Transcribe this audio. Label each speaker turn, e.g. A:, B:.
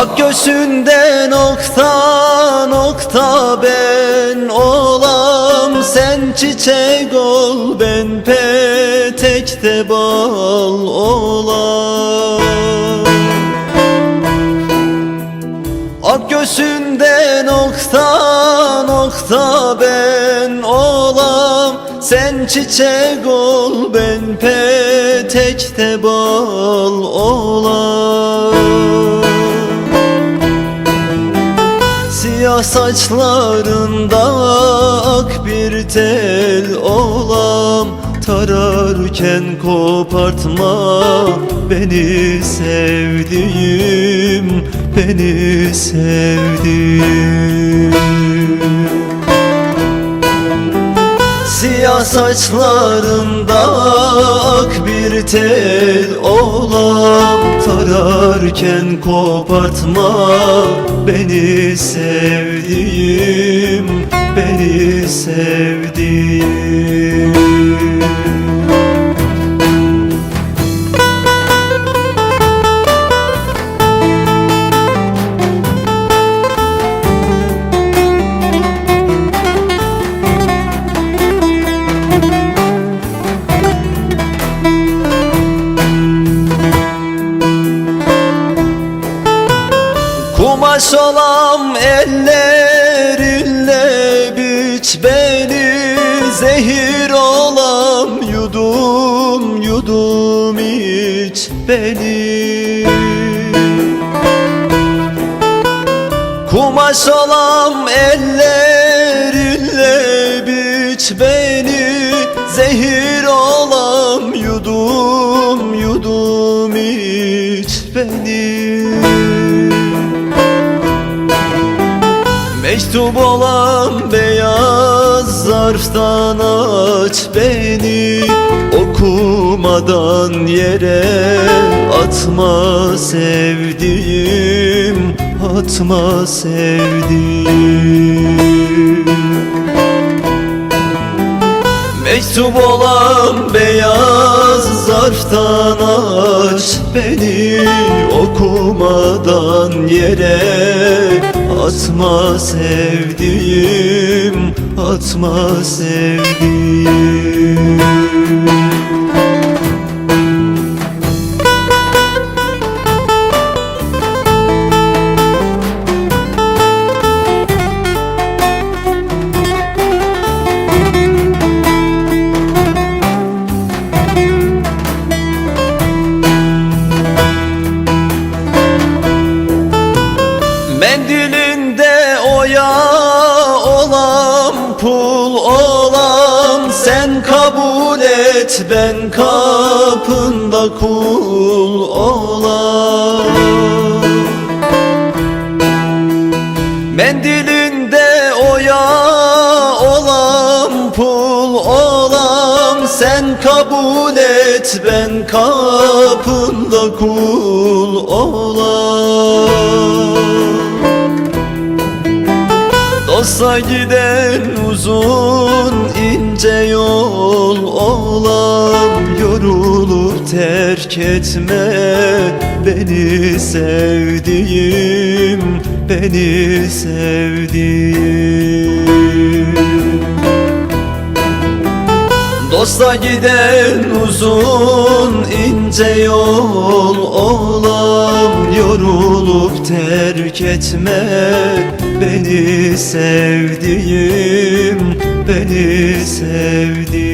A: Ak göğsünde nokta nokta ben olam. Sen çiçek ol ben petekte bal olam. Ak göğsünde nokta nokta ben olam. Sen çiçek ol ben petekte bal olam Siyah saçlarında ak bir tel olam. Tararken kopartma beni sevdiğim Beni sevdiğim Siyah saçlarında ak bir tel olam Tararken kopartma beni sevdiğim Beni sevdiğim Kumaş olam ellerinle biç beni. Zehir olam yudum yudum iç beni. Kumaş olam ellerinle biç beni. Zehir olam yudum yudum iç beni Mektup olan beyaz zarftan aç beni. Okumadan yere atma sevdiğim Atma sevdiğim. Mektup olan beyaz zarftan aç beni. Okumadan yere atma sevdiğim Atma sevdiğim Oya olam pul olam Sen kabul et ben kapında kul olam. Mendilinde oya olam pul olam Sen kabul et ben kapında kul olam Dosta giden uzun ince yol olam Yorulup terk etme beni sevdiğim Beni sevdiğim. Dosta giden uzun ince yol olam Yorulup terk etme beni sevdiğim Beni sevdiğim